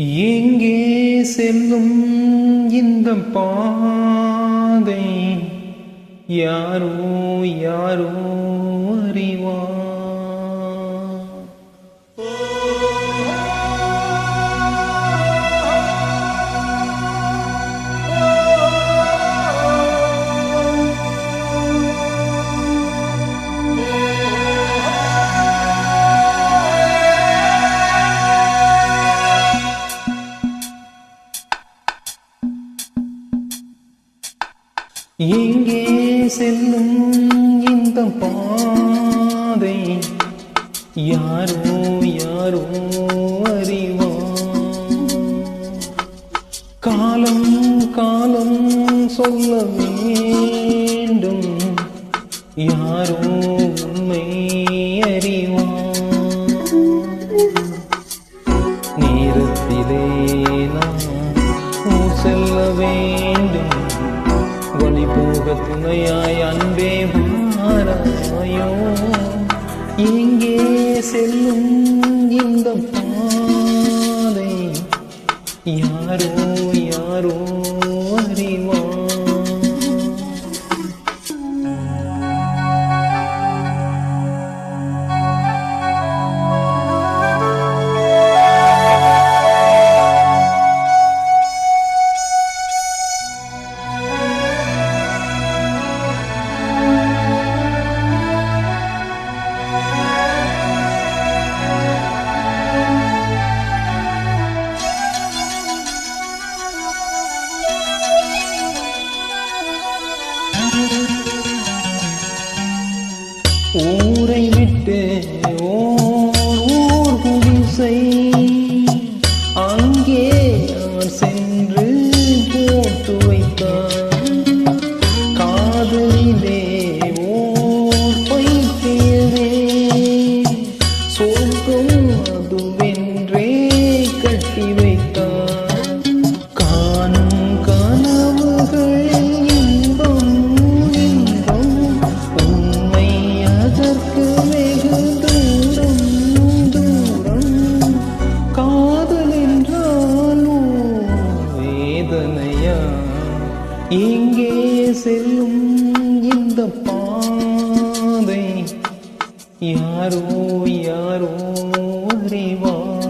எங்கே செல்லும் இந்த பாதை. யாரோ யாரோ எங்கே செல்லும் இந்த பாதை யாரோ யாரோ அறிவா? காலம் காலம் சொல்ல வேண்டும். யாரோ உண்மை அறிவா? அன்பே மாறாயோ எங்கே செல்லும் இந்த பாதை யாரோ யாரோ அறிவா செல்லும் இந்த பாதை யாரோ யாரோ அறிவா?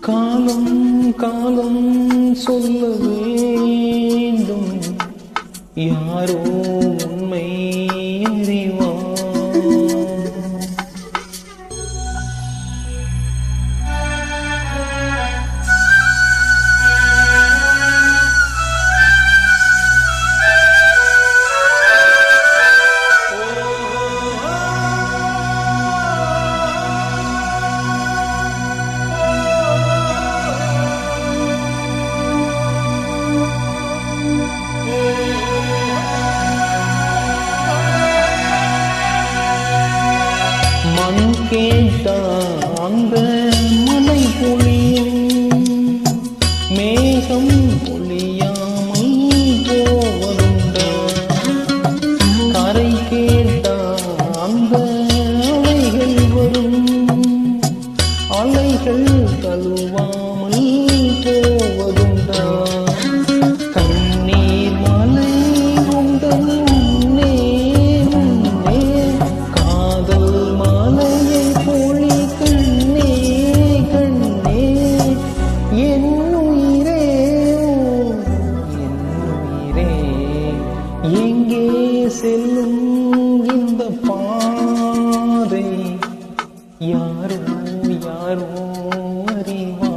காலம் காலம் சொல்ல வேண்டும். யாரோ உண்மை மண் அந்த மலை பொழியும். மேகம் பொழியாமல் போவதுண்டா. கரை கேட்டா அந்த அலைகள் வரும். அலைகள் தழுவாமல் செல்லும் இந்த பாதை யாரோ யாரோ அறிவா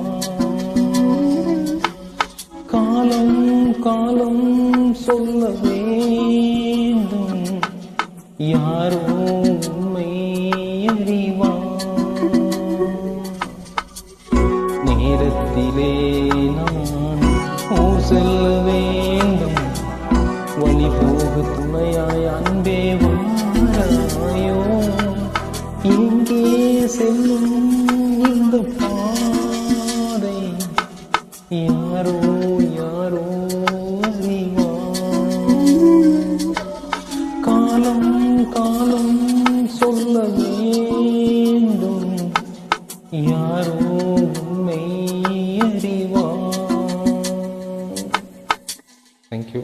காலம் காலம் சொல்ல வேண்டும். யாரோ உண்மை அறி செல்லும் இந்த பாதை. யாரோ யாரோ அறிவா காலம் காலம் சொல்ல வேண்டும். யாரோ உண்மை அறிவார். தேங்க்யூ